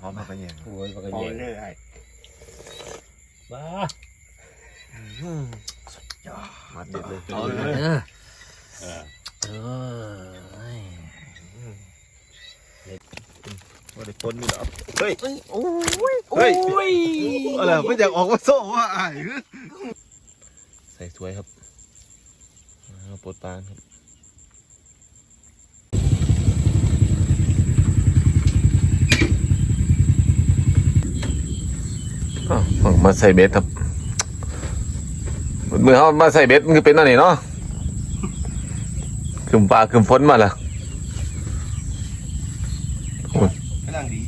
หอมผักกระเนียงโอ้ยปากกระพอเย็นเลยไอ้บ้ามาเด็ดเลยเอาเลยเออเออเออว่าได้ต้นนี่เหรอเฮ้ยเอ้ยโอ้ยเฮ้ยโอ้ยอะไรไม่อยากออกมาโซ่ว่าไอ้ใส่สวยครับอ่าปวดปานครับอ้าว มาใส่เบ็ดครับมือเขามาใส่เบ็ดมันคือเป็นอะไรเนาะขึ้นปลาขึ้นฝนมาละกำลังดี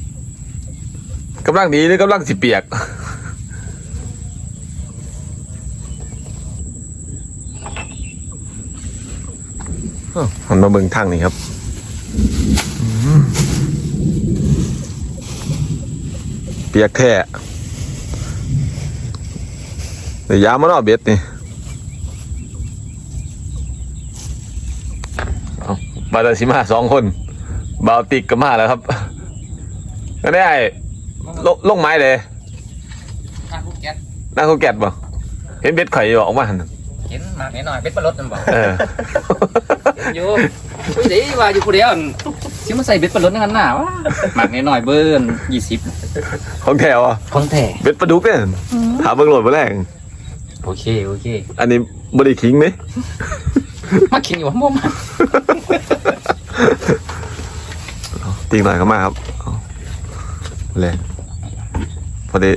กำลังดีหรือกำลังสิเปียกอ้าวหันมาเบิ่งทางนี้ครับอืมเปียกแท้ เดี๋ยวยามมาเนาะเบ็ดนี่เอาบาดาชิมาสองคนบาวติกก็มาแล้วครับก็ได้ลงลงไม้เลยข้าคุกแก๊สนั่งเขาแกะบ่เห็นเบ็ดไข่อยู่ออกมาหันเห็นมากนิดหน่อยเป็นปลาลดนั่นบอกเอออยู่อุ้ยเดี๋ยวว่าอยู่คนเดียวซิมาใส่เบ็ดปลาลดนั่นหนาวะมากนิดหน่อยเบิ้ลยี่สิบของแถวอะคนแท้เบ็ดปลาดุกเนี่ยถามเบิ่งโหลดมาแรง โอเคโอเคอันนี้บริคิงไหมมาขิงอยู่ว่าม่วงมาตีหน่อยก็มาครับเอาเลยพอดี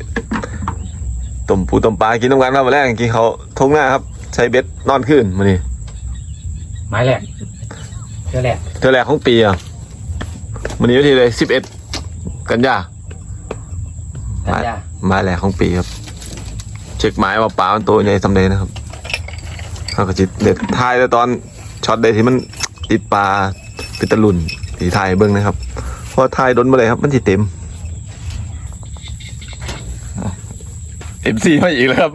ต้มปูต้มปลากินน้ำกันมาแรงกินเขาทงหน้าครับ ใช้เบ็ดนอนขึ้นมานี่ไม้แหลกเชื่อแหลกเท่าแรกของปีอะวันนี้วันที่เลยสิบเอ็ดกันยากันยาหมายแรกของปีครับ เช็คหมายว่าปลามันตัวใหญ่สำเร็จนะครับเขาก็จิเด็ดทายแต่ตอนช็อตใดที่มันติดปลาติดตะลุนที่ทายเบิ้งนะครับเพราะทายโดนมาเลยครับ มันที่เต็มเอ็มซีมาอีกแล้วครับ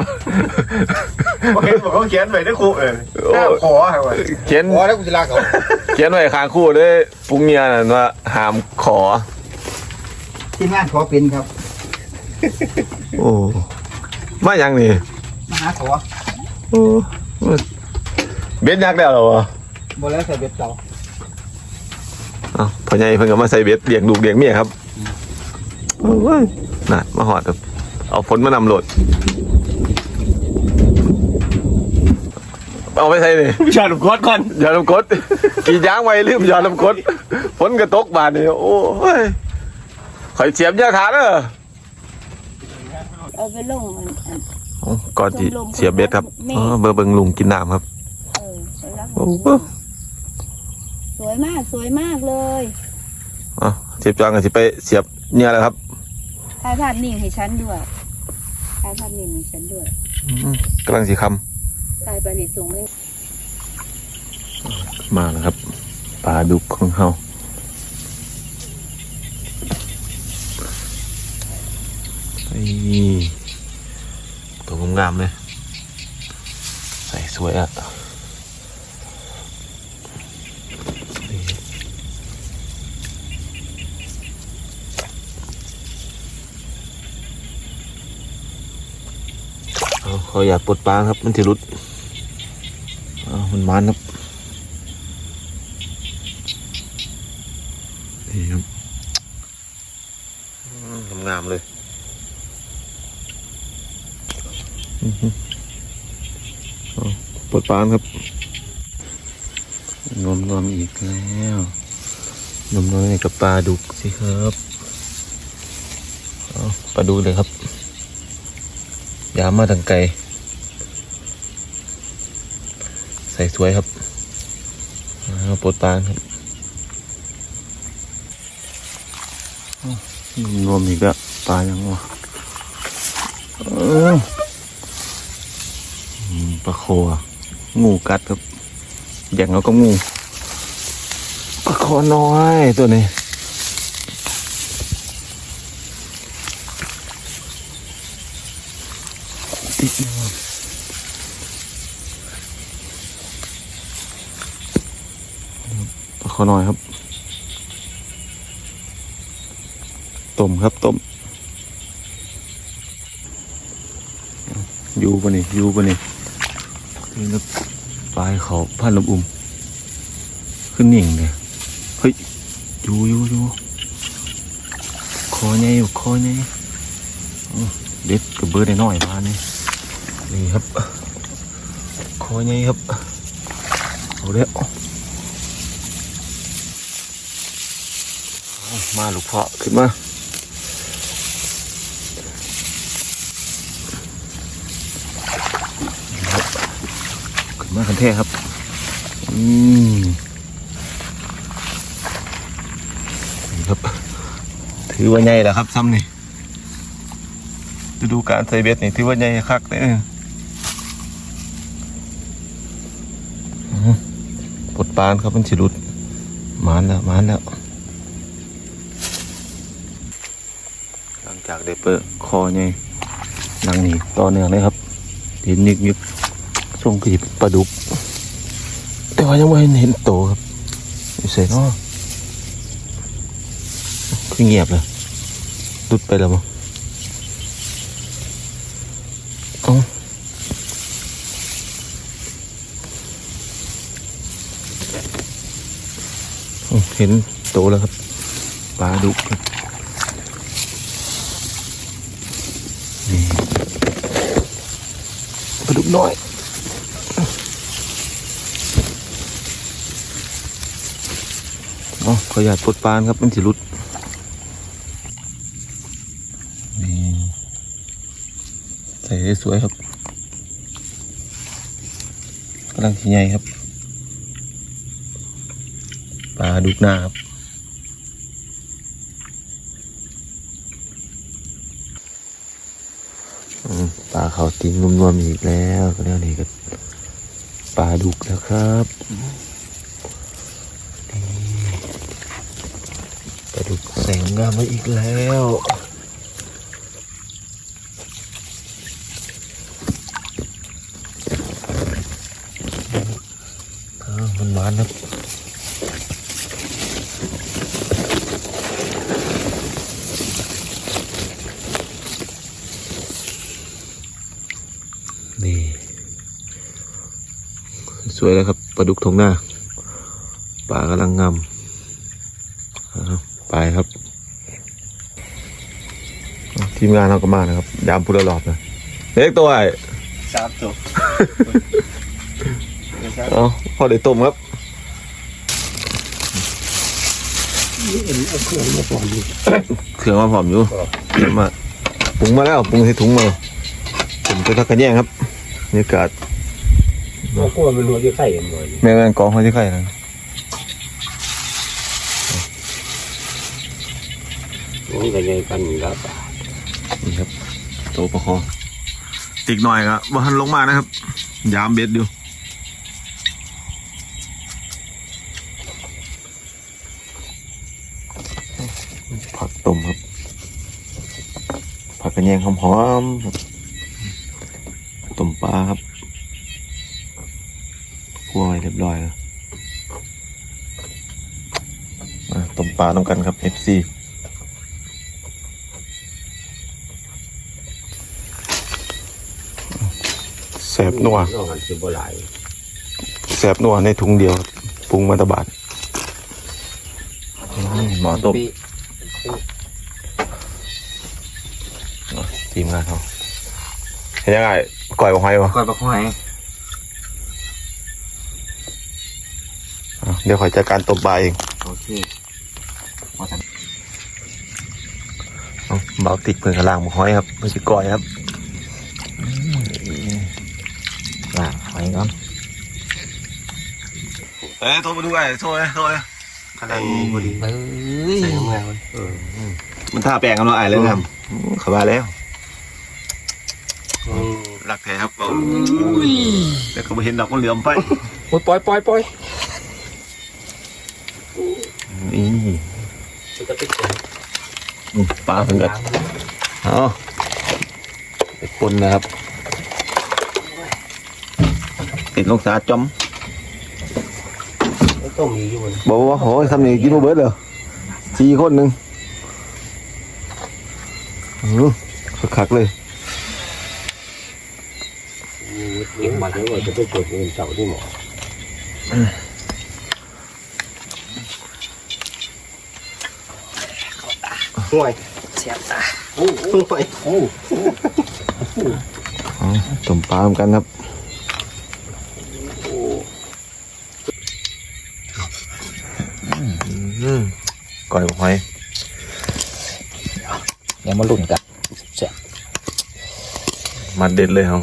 เห็นบอกเขาเขียนไว้ในครูเออหน้าขอให้ไว้เขียนขอแล้วกูจะลากเขาเขียนไว้ข้างคู่ด้วยปุงเงียนั่นว่าหามขอ ทีมงานขอเป็นครับ โอ้ มาอย่างนี่มาหาขอโอ้เบ็ดยักษ์แล้วเหรอวะบ่แล้วใส่เบ็ดเก่าอ้าวพ่อใหญ่เพิ่งก็มาใส่เบ็ดเลี้ยงลูกเลี้ยงเมียครับโอ้ยน่ะมาหอดครับเอาฝนมานำโหลดเอาไปใส่เลยชาดุกอดก่อนยาลำกดกี่ย้างไว้ลืมยาลำกดฝนกระตกบาดนี่โอ้ยข่อยเสียบยาขาเด้อ เอาไปลงอันอัน โอ้ก่อนที่เสียบเบ็ดครับเออเบอร์เบิงลุงกินน้ำครับ เออไปรับโอ้โห สวยมากสวยมากเลยอะเสียบจองกันสิไปเสียบเนี่ยแหละครับถ่ายภาพนิ่งให้ฉันด้วยถ่ายภาพนิ่งให้ฉันด้วยกำลังสีคถ่ายไปในส่งเลยำมาแล้วครับปลาดุกของเฮา นี่ตัวงามๆเลย ใส่สวยอะนี่เอาขออยากปลดปลาครับ มันที่รุดมันมันครับนี่ครับอืมงามเลยอื้อหือเอา ปลดปลาครับนวมนวมๆอีกแล้วนวมนวมๆกับปลาดุกสิครับเอาปลาดุกเลยครับยามมาทางไกลใส่สวยครับอ่าโปรตานครับอ้าวรวมอีกแล้วปลายังวะเอออืม ปลาโคองูกัดครับแย่งเอาก็งูปลาโคน้อยตัวนี้อีกหนึ่งปลาคน้อยครับ ต้มครับต้ม อยู่ปะนี่อยู่ปะนี่ นี่แล้วปลายเขาพันลมอุ่มขึ้นหนิ่งเลยเฮ้ยอยู่อยู่อยู่คอใหญ่อยู่คอใหญ่เด็ดกับเบอร์ได้น้อยมานี่นี่ครับคอใหญ่ครับเอาเด้อมาลูกเพาะขึ้นมา ขึ้นมาคันเท่ครับอืมครับ ถือว่าใหญ่แล้วครับซ้ำนี่ฤดูการใส่เบ็ดนี่ถือว่าใหญ่คักเลยอื้อหือปลดปานครับมันสิหลุดมานแล้วมานแล้ว หลังจากได้เปิดคอใหญ่นั่งนี่ต่อเนื่องเลยครับเห็นยึกยึก ส่งกีบปลาดุก แต่ว่ายังไม่เห็นโตครับอยู่ใส่เนาะคือเงียบเลยดุดไปแล้วมั้งเอ้าเอ้าเห็นโตแล้วครับปลาดุกครับนี่ปลาดุกน้อย อ๋อขออยากปลดปานครับมันสิรุดนี่ใส่ได้สวยครับกำลังที่ใหญ่ครับปลาดุกหน้าครับอืมปลาเขาติงนวมๆอีกแล้วก็แล้วนี่ก็ปลาดุกแล้วครับ ปลาดุก แสงงามมาอีกแล้ว มันหวานครับนี่ สวยแล้วครับปลาดุกทงหน้าปลากำลังงามไปครับ ทีมงานเราก็มานะครับ ยามพุทธรอบนะเล็กตัวไอ้สามตัวเอาพอได้ต้มครับเครื่องมาผอมอยู่เตรียมมาปรุงมาแล้วปรุงใส่ถุงมาผมจะทักกันแย่งครับบรรยากาศก็กลัวมันหัวจะไข่กันหน่อยแม่งานกองเขาที่ใครนะนี่ก็ยังกันอยู่แล้ว นี่ครับโตประคองอีกหน่อยครับว่าหันลงมานะครับ ยามเบ็ดอยู่ผักต้มครับ ผักกระแยงหอมๆครับต้มปลาครับคั่วไว้เรียบร้อยแล้วมาต้มปลาต้องกันครับ FC แสบนัวนอกกันคือบ่หลายแสบนัวในถุงเดียวครับปรุงมาตะบาดอืมหมอต้มทีมงานเขาเห็นยังไงก่อยบอกให้วะก่อยบักหอยอะเดี๋ยวขอยจัดการต้มปลาเองโอเคเอาเบาติกเพื่อนกระลางบอกห้อยครับไม่ใช่ก่อยครับ ล่างหอยก่อน เอ้ยโทรมาดูไอ้โทรเลยโทรเลยขนาดนี้พอดีเอ้ยใส่น้ำงานเออมันท่าแปลงกันเนาะไอ้เลยครับขบาแล้วอืมรักแท้ครับแต่ก็ไม่เห็นดอกมันเหลื่อมไปโอ้ยปล่อยปล่อยปล่อยนี่ก็ติดกันอืมปลาเพิ่งกันเอาไปปนนะครับ ติดลงสาจอม ต้มมีอยู่บนบอกว่าโหทำนี่กินมาเบิร์ดเหรอสี่คนหนึ่งอือคักๆเลย เก็บมาแล้วว่าจะไปกดเงินเสาที่หมอห่วยเสียบตาห่วยโอ้อ๋อต้มปลาเหมือนกันครับ ก่อยหอยเดี๋ยวมาลุ้นกันเสียบมาเด็ดเลยเฮา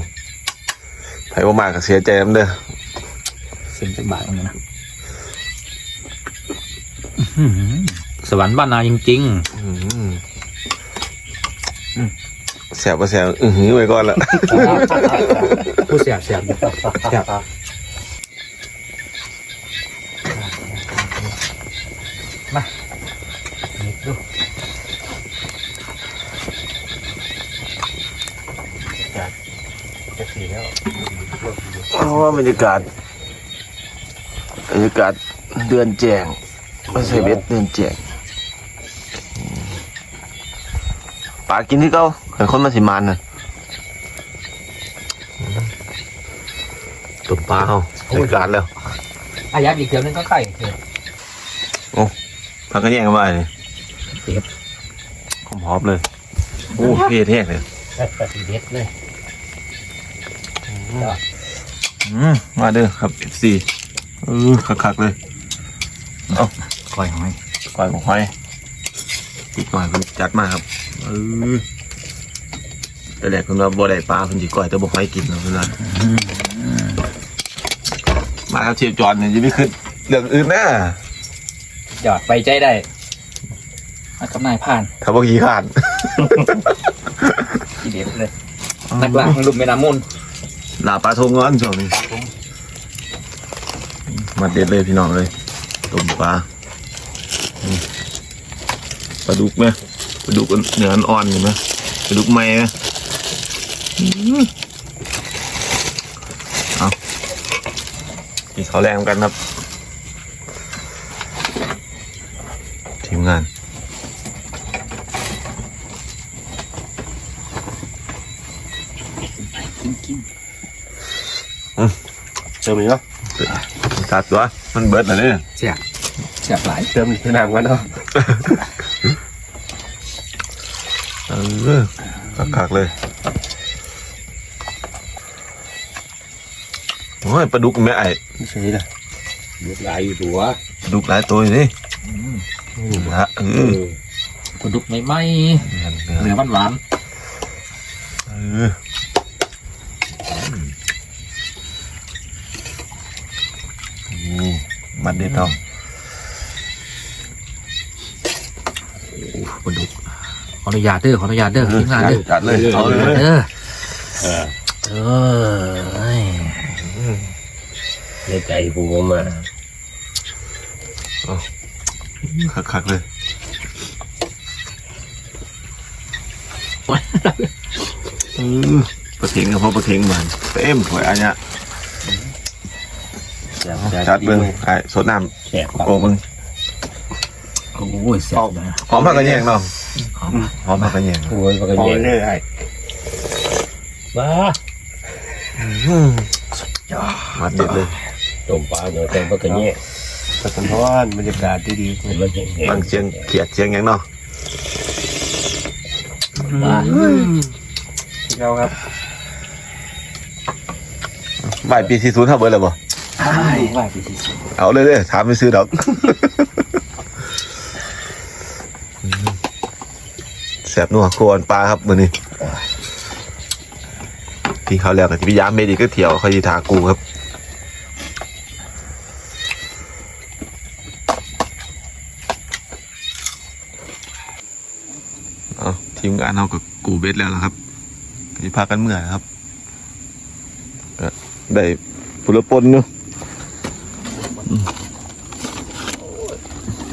ไผบ่มากก็เสียใจนำเด้อเส้นเป็นบาทมันนะสวรรค์บ้านนาจริงอืมแสบบ่แสบอื้อหือไว้ก่อนละ ๆผู้เสียบเสียบเสียบ จะสีแล้ว เพราะ ว่าบรรยากาศบรรยากาศเดือนแจงไม่ใช่เบ็ดเดือนแจงอืมปลากินที่เก้าเห็นคนมาสิมานน่ะตุ่มปลาเฮาบรรยากาศแล้วอายัดอีกเดียวนึงก็ไข่เออพักกันแย่งกันมาเลยเสียบหอมๆเลย โอ้เผ็ดแห้งเลยเด็ดเลยอื มมาเด้อครับ FC เออคักๆเลยก้อยหอยก้อยของหอยติดหน่อยเพิ่นจัดมาครับเออแต่แรกเพิ่นว่าบ่ได้ปลาเพิ่นสิก้อยแต่บ่ค่อยกินเนาะเพิ่นว่ามาครับเชฟจอนเนี่ยจะไม่ขึ้นเรื่องอื่นนะหยอดไปใจได้มากับนายผ่านถ้าบ่ขี้ขานที่เด็ดเลยนักล่าของลุมแม่น้ำมู ลลาปลาทงงอนช่วงนี้มาเด็ดเลยพี่น้องเลยต้มปลาปลาดุกไหมปลาดุกเนื้ออ่อนอยู่ไหมปลาดุกไหมไหมอืมเอากินข้าวแรงกันครับ ทีมงาน เติมอีกเนาะตัดตัวมันเบิดแล้วเนี่ยเสียบเสียบหลายเติมอีกน้ำกันเนาะเออคักๆเลยโอ้ยปลาดุกแม่ไอ้ไม่ใช่ละเด็ดลายอยู่ตัวปลาดุกหลายตัวอยู่นี่ละเอเอออปลาดุกไม่ไหมเนื้อเนื้อหวานหวานเออนี่ มันเด็ดเอาโอ้ปลาดุกๆขออนุญาตเด้อขออนุญาตเด้อทีมงานเด้อจัดเลยเอาเลยเด้อเออเออในใจกูมาคักๆเลยเออปลาเทงกับพ่อปลาเทงมันเต็มถวยอันเนี้ย จัดเบิ้งไอ้สดน้แสบำโอ้เบิ้งโอ้ยเสียบเลยหอมผักกระแยงเนาะหอมผักกระแยงโอ้ยมันก็พอเย็นเลยไอ้บ้ามาเด็ดเลยต้มปลาเดี๋ยวแต่งมันก็เงี้ยสะท้อนบรรยากาศดีมันก็เงี้ยบางเชียงเขียดเชียงหยังเนาะๆเราครับบ่ายปีสี่ศูนย์เท่าเบิร์ดเลยบ่ ใช่ว่าไปที่สุดเอาเลยเลยถามไปซื้อดอกแสบนัวครัวอันปลาครับมือนี้ที่เขาแล้วกับที่พิยามเมดีก็เที่ยวเขายีทากูครับเอาทีมงานเรากับกูเบสแล้วนะครับที่พากันเมื่อยครับก็ได้ผุละปนเนาะ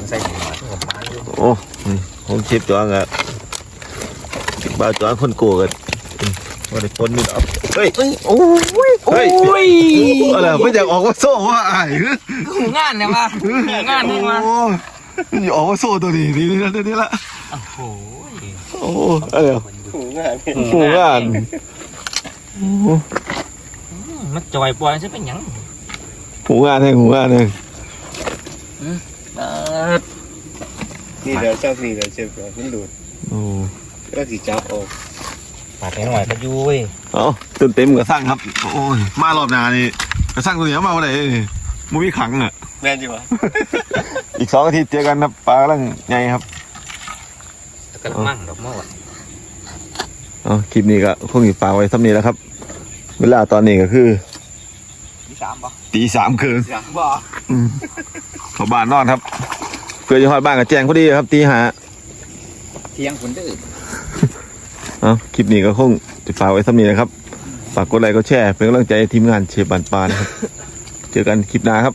ใส่หัวทุกคนมาเลยโอ้นี่ผมชิปจองอะบ่าวจองคนโกกันว่าได้ปนนี่ดอกเฮ้ยโอ้ยเฮ้ยโอ้ยอะไรไม่อยากออกว่าโซ่ว่าไอ้ายงานเนี่ยมางานเนี่ยมาโอ้ยอย่าออกว่าโซ่ตัวนี้นี่นี่ละตัวนี้ละโอ้ยโอ้อะไรอะหูงานหูงานมันจอยปล่อยจะเป็นหยัง หูงานแห่งหูงานแห่งเออนี่เดี๋ยวเจ้านี่เดี๋ยวเจ็บแล้วมันดูดโอ้ก็สีจับออกปาดหน่อยก็ยุ้ยเอาจนเต็มกระสั่งครับ โอ้ยมารอบหน้านี่กระสั่งตัวนี้เอามาวันไหนมูมีขังอะแม่นจีวะอีกสองอาทิตย์เจอกันครับปลากำลังใหญ่ครับกระมังดอกมะวะเอาคลิปนี้ก็คงอีกฝากไว้สักนี้แล้วครับ เวลาตอนนี้ก็คือ ที่สามบ่ตีสามคืนสามบ่เข้าบ้านนอนครับ เพื่อจะหอดบ้านกับแจ้งพอดีครับตีหาเที่ยงคนเด้อเอาคลิปนี้ก็คงจะฝากไว้สักนี้นะครับ ฝากกดไลค์กดแชร์เป็นกำลังใจให้ทีมงานเชฟบันปลานะครับ เจอกันคลิปหน้าครับ